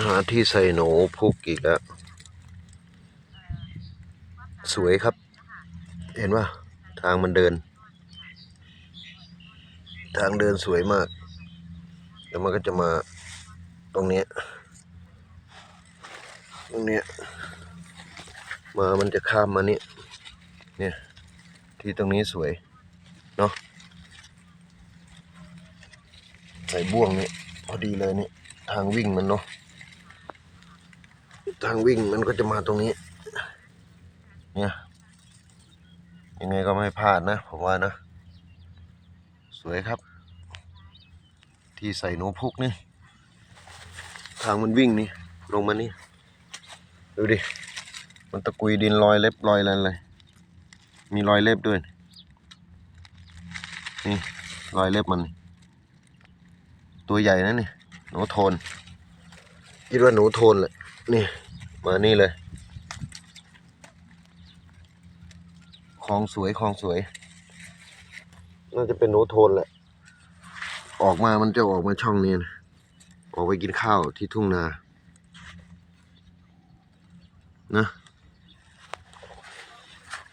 หาที่ใส่หนูพุกอีกแล้วสวยครับ เห็นว่าทางมันเดิน ทางเดินสวยมาก แล้วมันก็จะมาตรงนี้ตรงนี้มามันจะข้ามมานี่เนี่ยที่ตรงนี้สวย เนาะใส่บ่วงนี่พอดีเลยนี่ทางวิ่งมันเนาะ ทางวิ่งมันก็จะมาตรงนี้ เนี่ยยังไงก็ไม่พลาดนะ ผมว่านะ สวยครับ ที่ใส่หนูพุกนี่ ทางมันวิ่งนี่ ลงมานี่ ดูดิ มันตะกุยดินรอยเล็บรอยอะไรเลย มีรอยเล็บด้วย นี่ รอยเล็บมัน ตัวใหญ่นะนี่ หนูโทนคิดว่าหนูโทนแหละ นี่มานี่เลยคลองสวยคลองสวย น่าจะเป็นหนูโทนแหละ ออกมามันจะออกมาช่องนี้นะออกไปกินข้าวที่ทุ่งนา นะ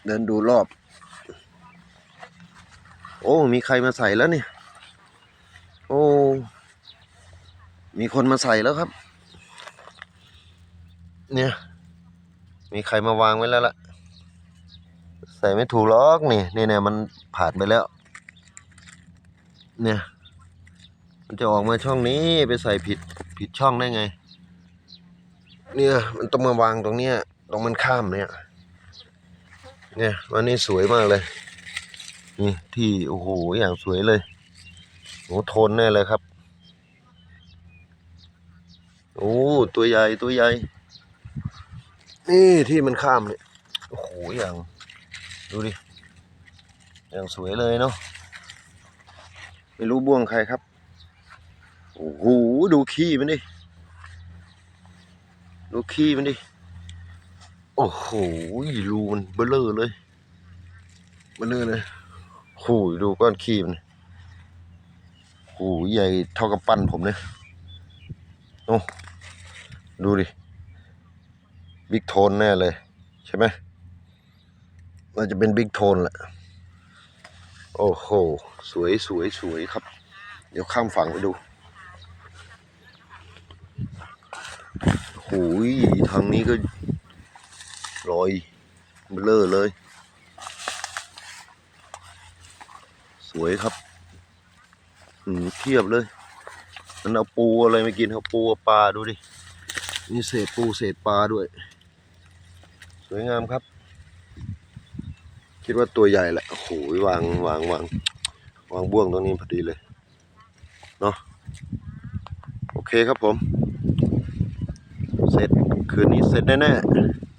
เดินดูรอบ โอ้ มีใครมาใส่แล้วเนี่ย โอ้ มีคนมาใส่แล้วครับ เนี่ย มีใครมาวางไว้แล้วล่ะ ใส่ไม่ถูกหรอกนี่นี่เนี่ยมันผ่านไปแล้ว เนี่ย มันจะออกมาช่องนี้ไปใส่ผิดผิดช่องได้ไง เนี่ยมันต้องมาวางตรงเนี้ยตรงมันข้ามเนี่ย เนี่ยวันนี้สวยมากเลย นี่ที่โอ้โหอย่างสวยเลยโอ้ทนแน่เลยครับโอ้ตัวใหญ่ตัวใหญ่ นี่ที่มันข้ามเนี่ยโอ้โหอย่างดูดิอย่างสวยเลยเนาะไม่รู้บ่วงใครครับโอ้โหดูขี้มันดิดูขี้มันดิโอ้โหรูมันเบลอเลยเบลอเลยโอ้โหดูก้อนขี้มันโอ้โหใหญ่เท่ากับปั้นผมเลยโอ้ดูดิ บิ๊กโทนแน่เลย ใช่ไหมน่าจะเป็นบิ๊กโทนแหละ โอ้โห สวยสวยสวยครับ เดี๋ยวข้ามฝั่งไปดูโอ้ยทางนี้ก็รอยเบลอเลย สวยครับอืมเทียบเลยมันเอาปูอะไรมากินเอาปูปลาดูดิ นี่เศษปูเศษปลาด้วย สวยงามครับ คิดว่าตัวใหญ่แหละโอ้โหวางวางวางวางบ่วงตรงนี้พอดีเลยเนาะโอเคครับผม เสร็จคืนนี้เสร็จแน่ๆ